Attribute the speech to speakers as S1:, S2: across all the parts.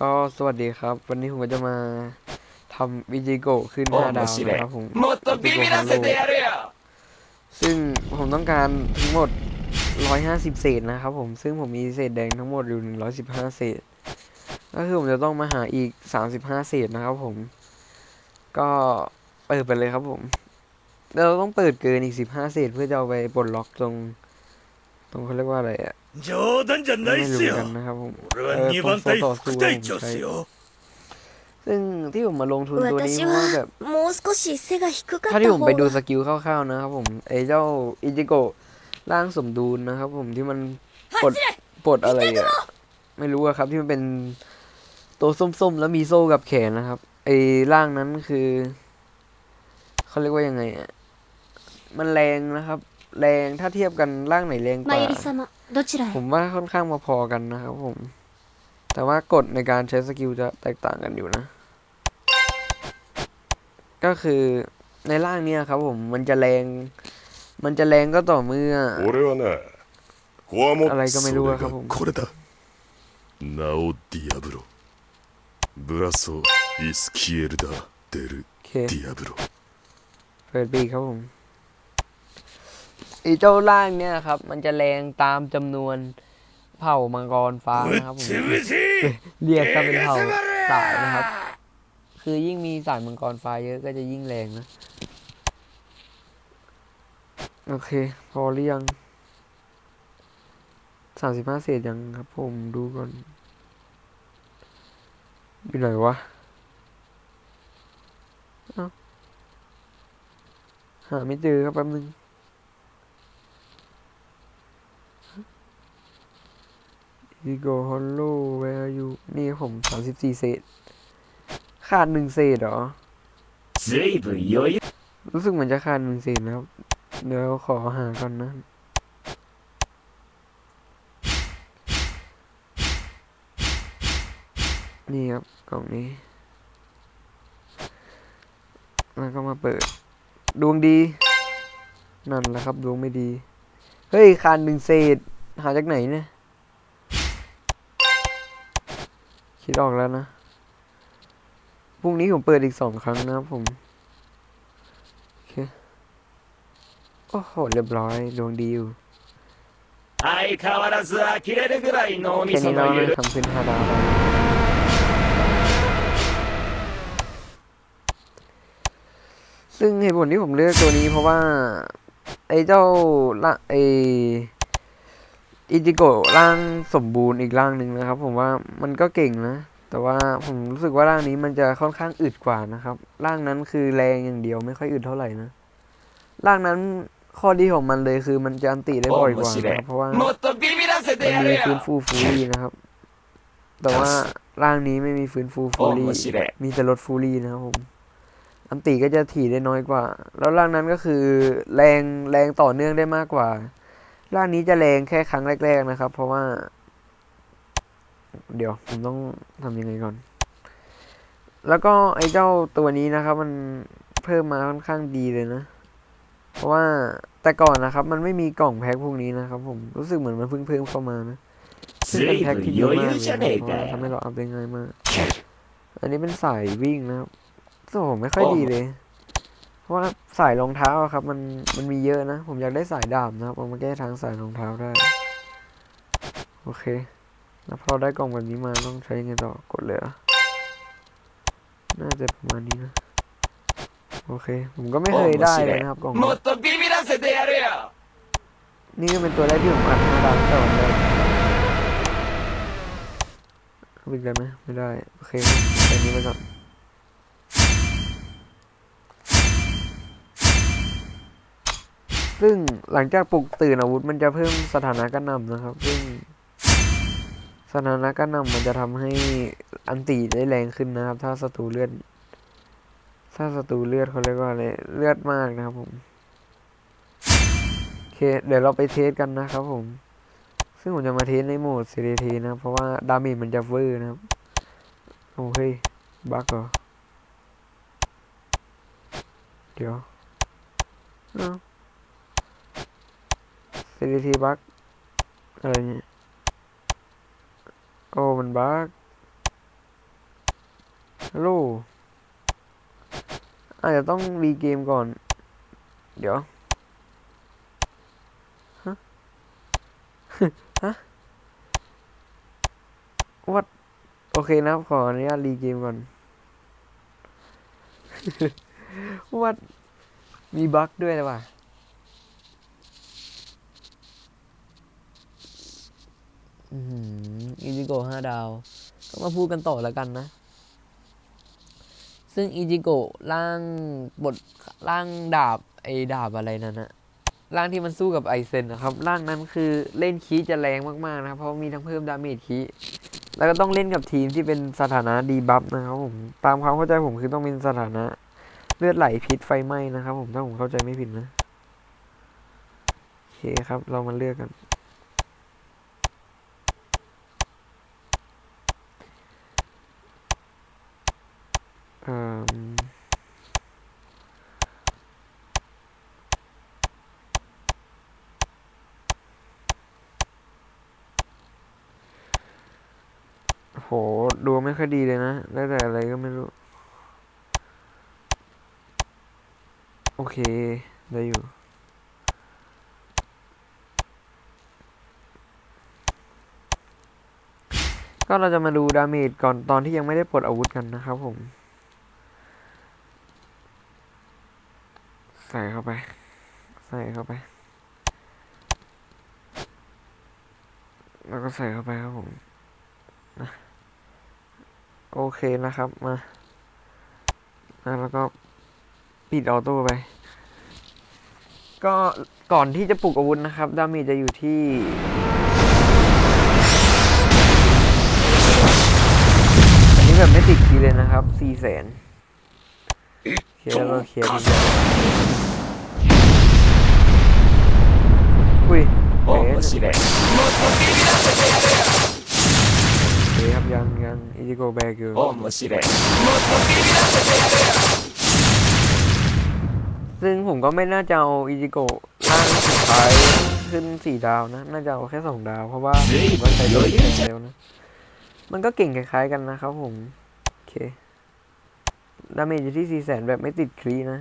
S1: ก็สวัสดีครับ วันนี้ผมก็จะมาทำวิจิโกขึ้นห้าดาวนะครับผม
S2: วิจิโกฮาโล
S1: ซึ่งผมต้องการทั้งหมด 150 เศษนะครับผมซึ่งผมมีเศษแดงทั้งหมดอยู่ 115 เศษ ก็คือผมจะต้องมาหาอีก 35 เศษนะครับผม ก็เปิดไปเลยครับผมเราต้องเปิดเกินอีก 15 เศษเพื่อจะเอาไปปลดล็อกตรง ตรงเขาเรียกว่าอะไรอะ
S2: 冗談じゃな
S1: ไม่
S2: いっす
S1: รู้กัน
S2: よ
S1: นะครับผม
S2: 俺は
S1: เออ
S2: 2
S1: ตรง
S2: 番
S1: โซ
S2: 隊
S1: ต่อ
S2: 副
S1: สู้
S2: 隊
S1: ผม
S2: 長っ
S1: ใช้
S2: すよ
S1: ซึ่งที่ผมมาลงทุนตัวนี้
S3: 私
S1: เพราะว่าแบบ
S3: はもう少し背が低かった
S1: ถ้าที่ผม
S3: 方
S1: ไปดูส
S3: が
S1: กิลคร่าวๆนะครับผมไอ้เจ้าอิจิโกะร่างสมดุลนะครับผมที่มันปลดปลดอะไรอะไม่รู้อะครับที่มันเป็นตัวส้มๆ แล้วมีโซ่กับแขนนะครับ ไอ้ร่างนั้นคือเขาเรียกว่ายังไงอะมันแรงนะครับ แรงถ้าเทียบกันร่างไหนแรงก
S3: マ
S1: ว่า
S3: ユリ様どちら
S1: ผ
S3: へ
S1: มว่าค่อนข้างมาพอกันนะครับผม แต่ว่ากฎในการใช้สกิลจะแตกต่างกันอยู่นะ ก็คือในร่างเนี้ยครับผม มันจะแรง มันจะแรงก็ต่อเมื่อ
S4: 俺はなコアモ
S1: อะไรก็ไม่รู้อะครับผม
S4: これだナオディアブロブラソイスキエルダデル
S1: โอเค
S4: ディアブロ
S1: เปิดปีกครับผม ไอเจ้าล่างเนี่ยครับ มันจะแรงตามจำนวนเผ่ามังกรฟ้านะครับผมเรียกก็เป็นเผ่าสายนะครับ คือยิ่งมีสายมังกรฟ้าเยอะก็จะยิ่งแรงนะ โอเค พอเรียงสามสิบห้าเศษยังครับผมดูก่อนอยู่ไหนวะหาไม่เจอครับแป๊บนึง วิโกฮอลโลเวลยูนี่ผมสามสิบสี่เศษ ขาดหนึ่งเศษเหรอ รู้สึกเหมือนจะขาดหนึ่งเศษนะครับ เดี๋ยวขอหาก่อนนะ นี่ครับ กล่องนี้ แล้วก็มาเปิด ดวงดี นั่นแหละครับ ดวงไม่ดี เฮ้ยคานหนึ่งเศษ หาจากไหนเนี่ย คิดออกแล้วนะ พรุ่งนี้ผมเปิดอีกสองครั้งนะผม โอเค โอ้โห เรียบร้อย ดวงดีอยู่แค่นี้เราทำขึ้นฮาดาวซึ่งเหตุผลที่ผมเลือกตัวนี้เพราะว่า ไอ้เจ้าละไอ อิจิโกะร่างสมบูรณ์อีกร่างหนึ่งนะครับ ผมว่ามันก็เก่งนะ แต่ว่าผมรู้สึกว่าร่างนี้มันจะค่อนข้างอึดกว่านะครับ ร่างนั้นคือแรงอย่างเดียวไม่ค่อยอึดเท่าไหร่นะ ร่างนั้นข้อดีของมันเลยคือมันจะอันติได้บ่อยกว่าเพราะว่ามันมีฟื้นฟูฟูรี่นะครับ แต่ว่าร่างนี้ไม่มีฟื้นฟูฟูรี่มีแต่ลดฟูรี่นะครับผมอันติก็จะถี่ได้น้อยกว่า แล้วร่างนั้นก็คือแรงแรงต่อเนื่องได้มากกว่า ร่างนี้จะแรงแค่ครั้งแรก ๆ นะครับ เพราะว่า เดี๋ยวผมต้องทำยังไงก่อน แล้วก็ไอ้เจ้าตัวนี้นะครับ มันเพิ่มมาค่อนข้างดีเลยนะ เพราะว่าแต่ก่อนนะครับ มันไม่มีกล่องแพ็คพวกนี้นะครับ ผมรู้สึกเหมือนมันเพิ่งเพิ่มเข้ามานะซึ่งเป็แพ็ค
S2: ที่เย
S1: อะมากเลยทำให้เราเอาพได้ง่ายมาก อันนี้เป็นสายวิ่งนะครับส่วผมไม่ค่อยดีเลย เพราะสายรองเท้าครับ มันมันมีเยอะนะ ผมอยากได้สายดาบนะครับเอมาแก้ทางสายรองเท้าได้ โอเค แล้วพอได้กล่องแบบนี้มาต้องใช้ยังไงต่อกดเลยน่าจะประมาณนี้นะ โอเค ผมก็ไม่เคยได้เลยนะครับกล่องนี่ก็เป็นตัวแรกที่ผมอัดมาดังแต่วันแรกอีกได้ไหมไม่ได้ โอเคแค่นี้ไปก่อน ซึ่งหลังจากปลุกตื่นอาวุธมันจะเพิ่มสถานะกระหน่ำนะครับ ซึ่ง สถานะกระหน่ำมันจะทำให้อันตีได้แรงขึ้นนะครับ ถ้าศัตรูเลือด ถ้าศัตรูเลือดเขาเรียกว่าอะไรเลือดมากนะครับผมโอเคเดี๋ยวเราไปเทสกันนะครับผม ซึ่งผมจะมาเทสในโหมด CDT นะเพราะว่าดาเมจมันจะเวอร์นะครับโอ้เฮ้ยบั๊กเหรอเดี๋ยวเอ้า CDT บั๊กอะไรเนี่ย โอ้ มันบั๊กฮัลโหลอาจจะต้องรีเกมก่อน เดี๋ยว ฮะ ฮะ วัด โอเคนะครับ ขออนุญาตรีเกมก่อน วัด มีบั๊กด้วยนะว่ะ อืม อิจิโกะห้าดาว ก็มาพูดกันต่อแล้วกันนะ ซึ่งอิจิโกะร่างบทร่างดาบไอดาบอะไรนั่นนะร่างที่มันสู้กับไอเซนนะครับ ร่างนั้นคือเล่นคีจะแรงมากๆนะครับ เพราะมีทั้งเพิ่มดาเมจคีแล้วก็ต้องเล่นกับทีมที่เป็นสถานะดีบัฟนะครับผม ตามความเข้าใจผมคือต้องเป็นสถานะเลือดไหลพิษไฟไหม้นะครับผมถ้าผมเข้าใจไม่ผิดนะ โอเคครับ เรามาเลือกกัน เอ่อ โห ดูไม่ค่อยดีเลยนะ ได้แต่อะไรก็ไม่รู้ โอเค ได้อยู่ก็เราจะมาดูดาเมจก่อนตอนที่ยังไม่ได้ปลดอาวุธกันนะครับผม ส่เข้าไป ใส่เข้าไป แล้วก็ใส่เข้าไปครับผมนะโอเคนะครับมานะแล้วก็ปิดออโต้ไป ก็ก่อนที่จะปลุกอาวุธนะครับ ดาเมจจะอยู่ที่อันนี้แบบไม่ติดคีเลยนะครับสี่แสน เคลียร์แล้วก็เคลียร์ดีอุ้ยโอ้โห
S2: สีแด
S1: งเฮ้ยครับยังยังอิจิโกแบกอยู่
S2: โอ้โสีแดง
S1: ซึ่งผมก็ไม่น่าจะเอาอิจิโกะร่างสุดท้ายขึ้นสี่ดาวนะ น่าจะเอาแค่สองดาวเพราะว่ามันใช้โดยเร็วนะ มันก็เก่งคล้ายๆกันนะครับผม โอเค ดาเมจอยู่ที่สี่แสนแบบไม่ติดครีนะ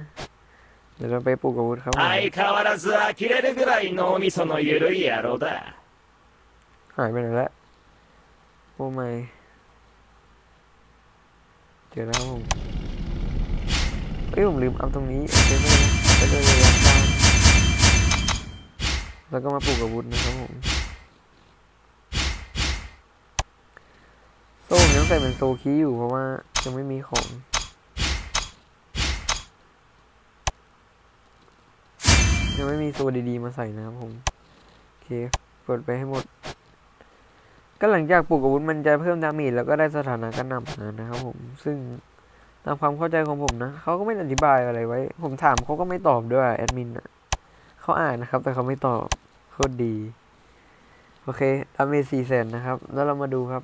S1: เดี๋ยวเราไปปลูกอาวุธครับผม
S2: 相変わらず呆れるぐらい脳みその緩い野郎だ
S1: หายไปไหนแล้วโอ้ไม่เจอแล้วครับผมเอ้ยผมลืมเอาตรงนี้โอเคไม่เป็นไรไปเลยระยะกลางแล้วก็มาปลูกอาวุธนะครับผม โซ่ผมยังใส่เป็นโซคีอยู่เพราะว่ายังไม่มีของ ยังไม่มีโซดีๆมาใส่นะครับผมโอเคเปิดไปให้หมด ก็หลังจากปลูกอาวุธมันจะเพิ่มดาเมจแล้วก็ได้สถานะกระหน่ำนะครับผมซึ่งตามความเข้าใจของผมนะเขาก็ไม่อธิบายอะไรไว้ ผมถามเขาก็ไม่ตอบด้วยแอดมินอะเขาอ่านนะครับ แต่เขาไม่ตอบโคตรดี โอเคดาเมจสี่แสนนะครับ แล้วเรามาดูครับ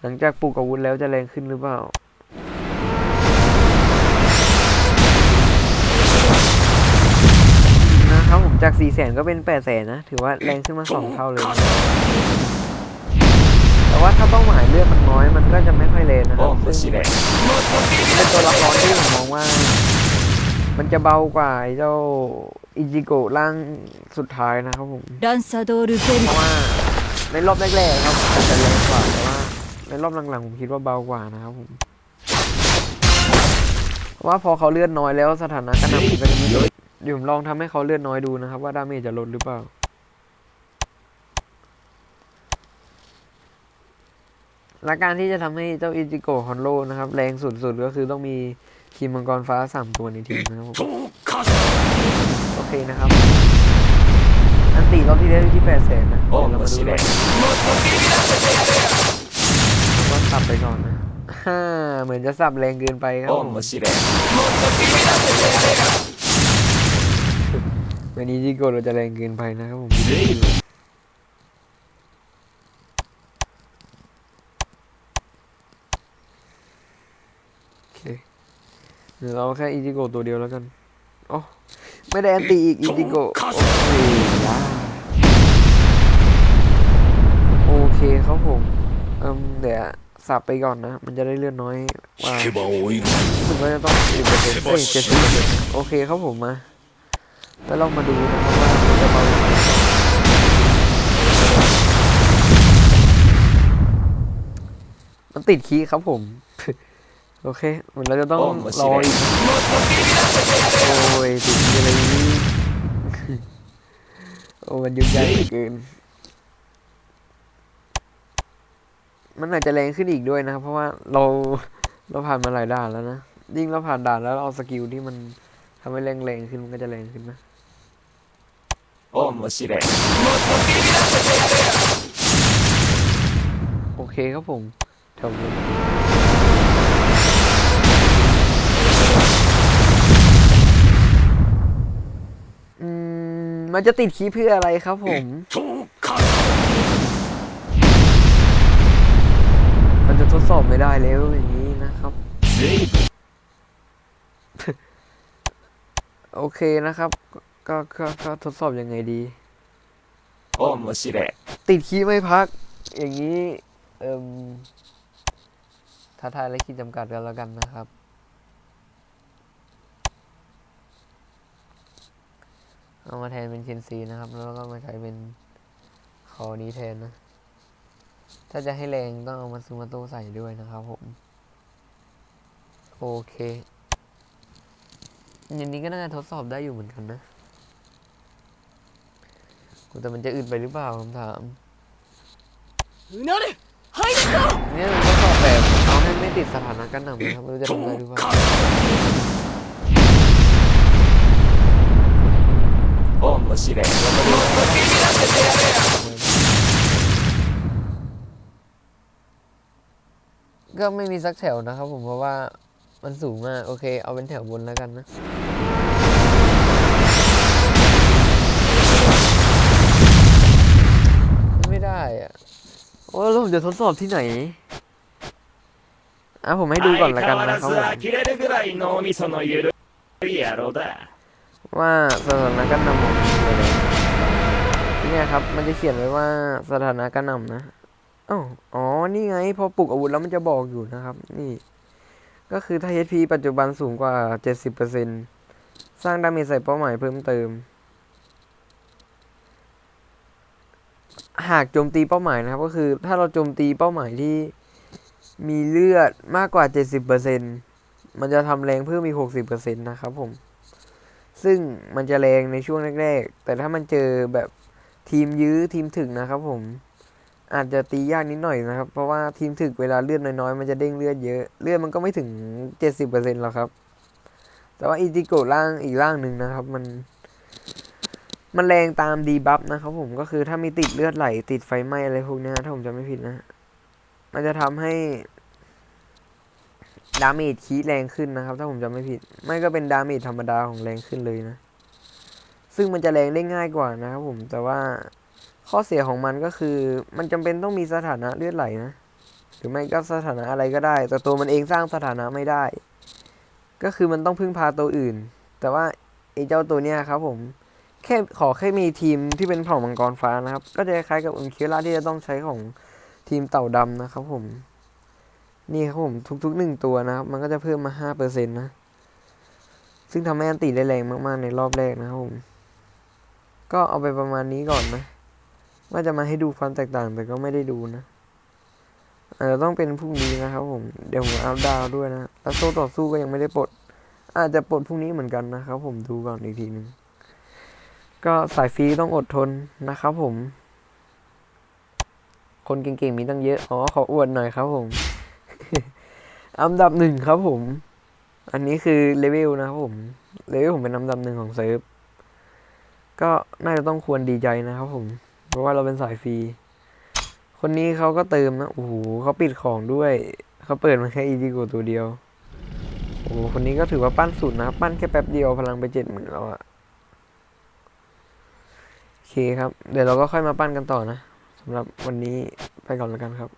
S1: หลังจากปลูกอาวุธแล้วจะแรงขึ้นหรือเปล่า จาก4ี่แสนก็เป็น8ปดแสนนะ ถือว่าแรงขึ้นมา2เท่าเลย แต่ว่าถ้าเป้าหมายเลือดมันน้อยมันก็จะไม่ค่อยเลนนะครับซึ่งเป็นตัวละครที่ผมมองว่า มันจะเบากว่าเจ้าอิจิโกะล่างสุดท้ายนะครับผมเพราะว่าในรอบแรกๆครับอาจจะแรงกว่าแต่ว่าในรอบหลังๆผมคิดว่าเบากว่านะครับผมว่าพอเขาเลือนน้อยแล้วสถานะกระหน่ำมันก็จะมี เดี๋ยวผมลองทำให้เขาเลือดน้อยดูนะครับ ว่าดาเมจจะลดหรือเปล่า และการที่จะทำให้เจ้าอิจิโกะฮอนโลนะครับ แรงสุดๆ ก็คือต้องมีทีมมังกรฟ้าสามตัวในทีมนะครับผมโอเคนะครับอันตีรอบที่แล้วที่แปดแสนนะเดี๋ยวเรามาดูเลยว่าสับไปก่อนนะฮ่าเหมือนจะสับแรงเกินไปครับผม วันนี้ที่โกเราจะแรงเกินไปนะครับผมเดี๋ยวเราแค่อีจิโกตัวเดียวแล้วกันอ๋อไม่ได้แอนตี้อีกอีจิโกโอเคโอเคครับผมเอ่มเดี๋ยวสับไปก่อนนะ มันจะได้เลือดน้อยว่าถึงว่าจะต้องสิบไปเซ็นเจ็ดสิบเจ็นโอเคครับผมมา แล้วเรามาดูนะครับว่ามันจะเบาไหมมันติดคีย์ครับผม โอเคเหมือนเราจะต้องรออีกโอ้ยติดคีย์อะไรนี่โอ้มันยุ่งยากเหลือเกินมันอาจจะแรงขึ้นอีกด้วยนะครับ เพราะว่าเราเราผ่านมาหลายด่านแล้วนะยิ่งเราผ่านด่านแล้วเราเอาสกิลที่มันทำให้แรงแรงๆขึ้นมันก็จะแรงขึ้นนะ
S2: 面白い
S1: โอเคครับผมแถวนี้อืม มันจะติดคีย์เพื่ออะไรครับผม
S4: とか
S1: มันจะทดสอบไม่ได้แล้วอย่างนี้นะครับ
S2: 随分
S1: โอเคนะครับ ก็ก็ก็ทดสอบยังไงดี
S2: โอ้มันสิแหละ
S1: ติดคีย์ไม่พัก อย่างนี้เอ่มท้าทายและขีดจำกัดกันแล้วกันนะครับ เอามาแทนเป็นเชนซีนะครับ แล้วก็มาใช้เป็นคอนี้แทนนะ ถ้าจะให้แรงต้องเอามาซูมาโตใส่ด้วยนะครับผม โอเค อย่างนี้ก็น่าจะทดสอบได้อยู่เหมือนกันนะ แต่มันจะอึดไปหรือเปล่าคำถามเนี่ยมันก็ตอบแบบเอาให้ไม่ติดสถานะกันหนังนะครับไม่รู้จะทำได้หรือเปล่า
S2: โอ้โหสิแดง
S1: ก็ไม่มีสักแถวนะครับผมเพราะว่ามันสูงมาก โอเค เอาเป็นแถวบนแล้วกันนะ อ้แล้วผมจะทดสอบที่ไหนอะผมให้ดูก่อนละกันนะครับผว่าสถานการณ์นำขอเนี่ยครับ มันจะเขียนไว้ว่าสถานการณ์นำนะอ๋ออ๋อ นี่ไง พอปลุกอาวุธแล้วมันจะบอกอยู่นะครับ นี่ ก็คือถ้า HP ปัจจุบันสูงกว่า 70%สร้างดาเมจใส่เป้าหมายเพิ่มเติม หากโจมตีเป้าหมายนะครับ ก็คือถ้าเราโจมตีเป้าหมายที่มีเลือดมากกว่า 70%มันจะทำแรงเพิ่มอีก 60%นะครับผม ซึ่งมันจะแรงในช่วงแรกๆ แต่ถ้ามันเจอแบบทีมยื้อทีมถึกนะครับผม อาจจะตียากนิดหน่อยนะครับ เพราะว่าทีมถึกเวลาเลือดน้อยๆ มันจะเด้งเลือดเยอะ เลือดมันก็ไม่ถึง 70%หรอกครับ แต่ว่าอิจิโกะร่างอีกร่างหนึ่งนะครับ มัน มันแรงตามดีบัฟนะครับผมก็คือถ้ามีติดเลือดไหลติดไฟไหม้อะไรพวกนี้ถ้าผมจำไม่ผิดนะ มันจะทำให้ดาเมจคีแรงขึ้นนะครับ ถ้าผมจำไม่ผิด ไม่ก็เป็นดาเมจธรรมดาของแรงขึ้นเลยนะ ซึ่งมันจะแรงได้ง่ายกว่านะครับผมแต่ว่าข้อเสียของมันก็คือ มันจำเป็นต้องมีสถานะเลือดไหลนะหรือไม่ก็สถานะอะไรก็ได้ แต่ตัวมันเองสร้างสถานะไม่ได้ ก็คือมันต้องพึ่งพาตัวอื่น แต่ว่าไอ้เจ้าตัวเนี้ยครับผม แค่ขอแค่มีทีมที่เป็นเผ่ามังกรฟ้านะครับ ก็จะคล้ายกับอุนเคียร่าที่จะต้องใช้ของทีมเต่าดำนะครับผม นี่ครับผมทุกๆหนึ่งตัวนะครับ มันก็จะเพิ่มมาห้าเปอร์เซ็นต์นะ ซึ่งทำให้อันติได้แรงมากๆในรอบแรกนะครับผม ก็เอาไปประมาณนี้ก่อนนะว่าจะมาให้ดูความแตกต่างแต่ก็ไม่ได้ดูนะอาจจะต้องเป็นพรุ่งนี้นะครับผม เดี๋ยวผมอัพดาวด้วยนะ แล้วโซ่ต่อสู้ก็ยังไม่ได้ปลด อาจจะปลดพรุ่งนี้เหมือนกันนะครับผมดูก่อนอีกทีหนึ่ง ก็สายฟรีต้องอดทนนะครับผม คนเก่งๆมีตั้งเยอะ อ๋อ ขออวดหน่อยครับผม อันดับหนึ่งครับผม อันนี้คือเลเวลนะครับผม เลเวลผมเป็นอันดับหนึ่งของเซิร์ฟ ก็น่าจะต้องควรดีใจนะครับผม เพราะว่าเราเป็นสายฟรี คนนี้เขาก็เติมนะ โอ้โหเขาปิดของด้วย เขาเปิดมาแค่อีจิโกตัวเดียว โอ้โห คนนี้ก็ถือว่าปั้นสุดนะครับปั้นแค่แป๊บเดียวพลังไปเจ็ดหมื่นแล้วอะ เคครับ เดี๋ยวเราก็ค่อยมาปั้นกันต่อนะสำหรับวันนี้ไปก่อนแล้วกันครับ